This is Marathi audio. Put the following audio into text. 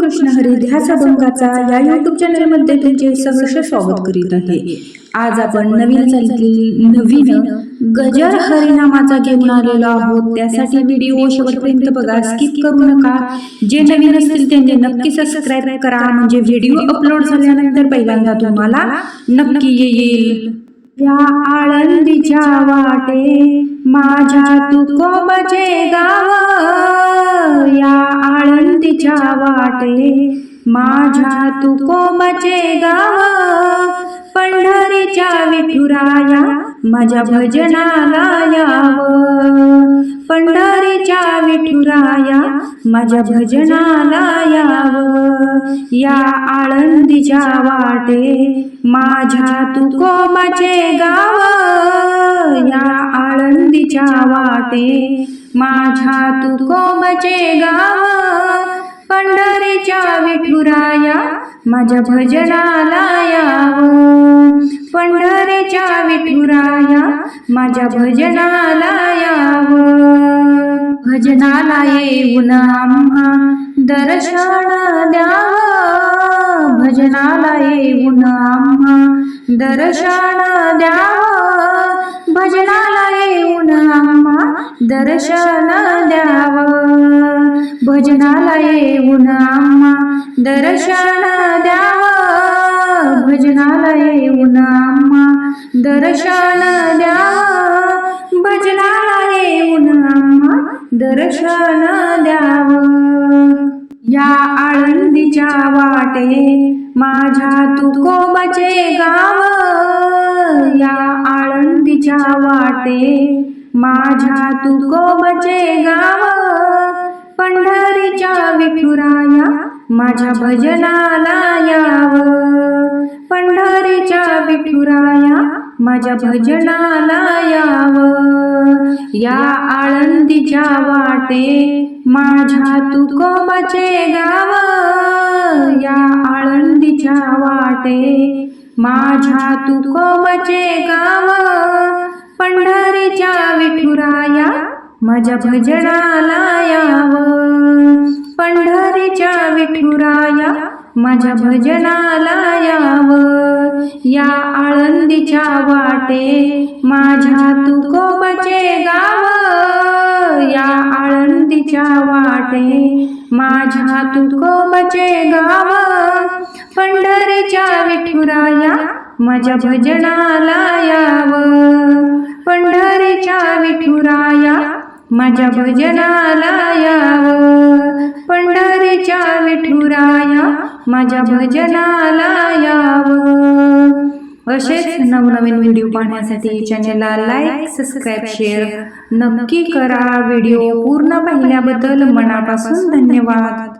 कृष्ण हरी ध्यास अभंगाचा या युट्यूब चॅनलमध्ये तुमचे सहर्ष स्वागत करीत आहे. आज आपण नवीन नवीन गजर हरिनामाचा घेऊन आलेलो आहोत. त्यासाठी व्हिडिओ शेवटपर्यंत बघा. स्किप करू नका. जे नवीन असतील त्यांनी नक्की सबस्क्राईब करा. म्हणजे व्हिडिओ अपलोड झाल्यानंतर पहिल्यांदा तुम्हाला नक्की येईल. या आळंदीच्या वाटे माझ्या तू कोमचे गाव या आळंदीच्या वाटे माझ्या तू कोमचे गाव पंढरीच्या विठुराया माझ्या भजनाला याव. पंढरीच्या विठुराया माझ्या भजनाला याव. या आळंदीच्या वाटे माझ्या तू कोमाचे गाव. या आळंदीच्या वाटे माझ्या तू कोमाचे गाव पंढरीच्या विठुराया माझ्या भजनाला याव. पंढरीच्या विठुराया माझ्या भजनाला याव. भजनाला येऊन आम्हा दर्शन द्याव. भजनाला येऊन आम्हा दर्शन द्याव. भजनाला येऊन आम्हा दर्शन द्याव भजनाला येऊन आम्हा दर्शन द्याव भजनाला येऊन आम्हा दर्शन द्याव भजनाला येऊन आम्हा दर्शन द्याव या आळंदीच्या वाटे माझ्या तुकोबाचे गाव. या आळंदीच्या वाटे माझ्या तुकोबचे गाव पंढरीच्या विठुराया माझ्या भजनाला याव. पंढरीच्या विठुराया माझ्या भजनाला याव. या आळंदीच्या वाटे माझ्या तू गाव. या आळंदीच्या वाटे माझ्या तू गाव. माझ्या भजनाला याव पंढरीच्या विठुराया माझ्या भजनाला याव या आळंदीच्या वाटे माझ्या तू कोबाचे गाव या आळंदीच्या वाटे माझ्या तू कोबाचे गाव पंढरीच्या विठुराया माझ्या भजनाला याव माझ्या भजनाला याव. पंढरीच्या विठुराया माझ्या भजनाला याव. असेच नवनवीन व्हिडिओ पाहण्यासाठी चॅनेलला लाईक सबस्क्राईब शेअर नक्की करा. व्हिडिओ पूर्ण पाहिल्याबद्दल मनापासून धन्यवाद.